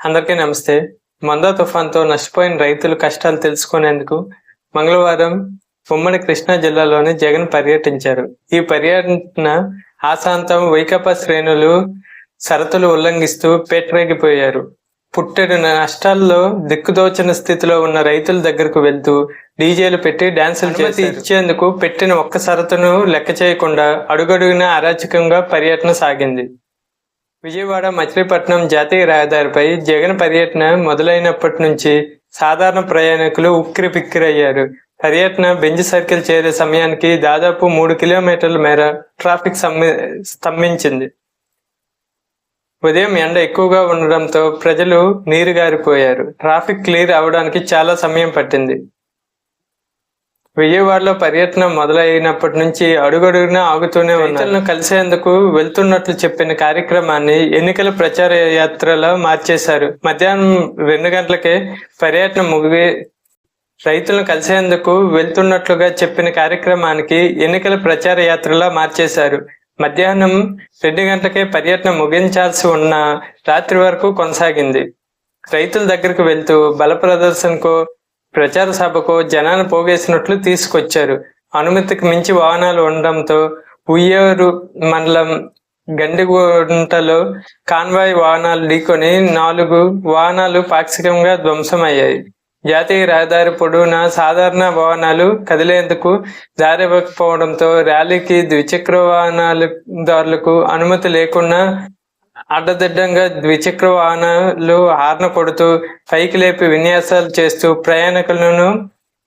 అందరికీ నమస్తే. మందా తుఫాన్తో నష్టపోయిన రైతుల కష్టాలు తెలుసుకునేందుకు మంగళవారం ఉమ్మడి కృష్ణా జిల్లాలోని జగన్ పర్యటించారు. ఈ పర్యటన ఆశాంతం వైకాపా శ్రేణులు షరతులు ఉల్లంఘిస్తూ పేటరేగిపోయారు. పుట్టెడు నష్టాల్లో దిక్కుదోచిన స్థితిలో ఉన్న రైతుల దగ్గరకు వెళ్తూ డీజేలు పెట్టి డాన్సులు చేసి ఇచ్చేందుకు పెట్టిన ఒక్క షరతును లెక్క చేయకుండా అడుగడుగునా అరాచకంగా పర్యటన సాగింది. విజయవాడ మచిలీపట్నం జాతీయ రహదారిపై జగన్ పర్యటన మొదలైనప్పటి నుంచి సాధారణ ప్రయాణికులు ఉక్కిరి పిక్కిరయ్యారు పర్యటన బెంజ్ సర్కిల్ చేరే సమయానికి దాదాపు మూడు కిలోమీటర్ల మేర ట్రాఫిక్ స్తంభించింది. ఉదయం ఎండ ఎక్కువగా ఉండడంతో ప్రజలు నీరు గారిపోయారు. ట్రాఫిక్ క్లియర్ అవడానికి చాలా సమయం పట్టింది. విజయవాడలో పర్యటన మొదలైనప్పటి నుంచి అడుగడుగునా ఆగుతూనే రైతులను కలిసేందుకు వెళ్తున్నట్లు చెప్పిన కార్యక్రమాన్ని ఎన్నికల ప్రచార యాత్రలో మార్చేశారు. మధ్యాహ్నం రెండు గంటలకే పర్యటన ముగి రైతులను కలిసేందుకు వెళ్తున్నట్లుగా చెప్పిన కార్యక్రమానికి ఎన్నికల ప్రచార యాత్రలా మార్చేశారు. మధ్యాహ్నం రెండు గంటలకే పర్యటన ముగించాల్సి ఉన్న రాత్రి వరకు కొనసాగింది. రైతుల దగ్గరకు వెళ్తూ బల ప్రదర్శనకు ప్రచార సభకు జనాన్ని పోగేసినట్లు తీసుకొచ్చారు. అనుమతికి మించి వాహనాలు ఉండడంతో ఉయ్యూరు మండలం గండిగుంటలో కాన్వాయ్ వాహనాలు ఢీకొని నాలుగు వాహనాలు పాక్షికంగా ధ్వంసమయ్యాయి. జాతీయ రహదారి పొడవునా సాధారణ వాహనాలు కదిలేందుకు దారివ్వకపోవడంతో ర్యాలీకి ద్విచక్ర వాహనాలదారులకు అనుమతి లేకుండా అడ్డదిడ్డంగా ద్విచక్ర వాహనాలు హార్న కొడుతూ పైకి లేపి విన్యాసాలు చేస్తూ ప్రయాణికులను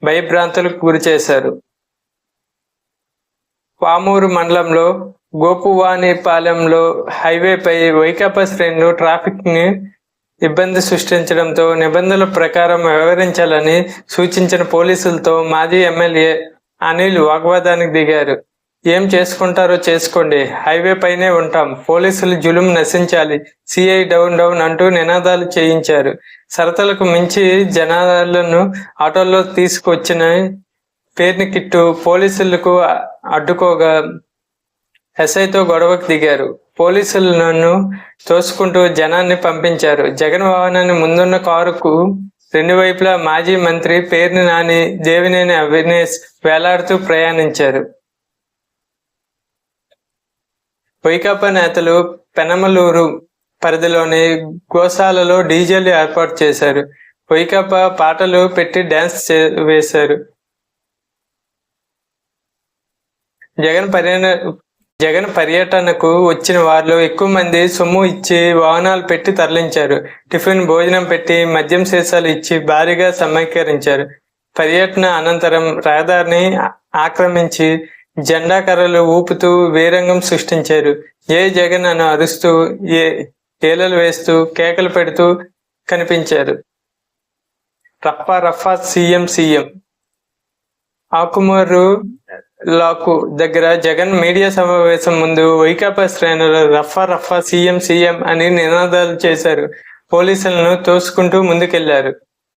భయభ్రాంతులకు గురి చేశారు. పామూరు మండలంలో గోపువాణిపాలెంలో హైవేపై వైకాపా శ్రేణులు ట్రాఫిక్ని ఇబ్బంది సృష్టించడంతో నిబంధనల ప్రకారం వ్యవహరించాలని సూచించిన పోలీసులతో మాజీ ఎమ్మెల్యే అనిల్ వాగ్వాదానికి దిగారు. ఏం చేసుకుంటారో చేసుకోండి. హైవే పైనే ఉంటాం. పోలీసులు జులుం నశించాలి. సిఐ డౌన్ డౌన్ అంటూ నినాదాలు చేయించారు. సరతలకు మించి జనాలను ఆటోల్లో తీసుకొచ్చిన పేరుని కిట్టు పోలీసులకు అడ్డుకోగా ఎస్ఐతో గొడవకు దిగారు. పోలీసులను తోసుకుంటూ జనాన్ని పంపించారు. జగన్ వాహనాన్ని ముందున్న కారుకు రెండు వైపులా మాజీ మంత్రి పేర్ని నాని దేవినేని అవినేష్ వేలాడుతూ ప్రయాణించారు. వైకాపా నేతలు పెనమలూరు పరిధిలోని గోశాలలో డీజేలు ఏర్పాటు చేశారు. వైకాపా పాటలు పెట్టి డ్యాన్స్ వేశారు. జగన్ పర్యటన జగన్ పర్యటనకు వచ్చిన వారిలో ఎక్కువ మంది సొమ్ము ఇచ్చి వాహనాలు పెట్టి తరలించారు. టిఫిన్ భోజనం పెట్టి మద్యం సీసాలు ఇచ్చి భారీగా సమీకరించారు పర్యటన అనంతరం రహదారిని ఆక్రమించి జెండా కర్రలు ఊపుతూ వీరంగం సృష్టించారు. ఏ జగన్ అని అరుస్తూ ఏ ఏలలు వేస్తూ కేకలు పెడుతూ కనిపించారు. రఫా రఫా సీఎం సీఎం. ఆకుమూరు లాకు దగ్గర జగన్ మీడియా సమావేశం ముందు వైకాపా శ్రేణులు రఫా రఫా సీఎం సీఎం అని నినాదాలు చేశారు. పోలీసులను తోసుకుంటూ ముందుకెళ్ళారు.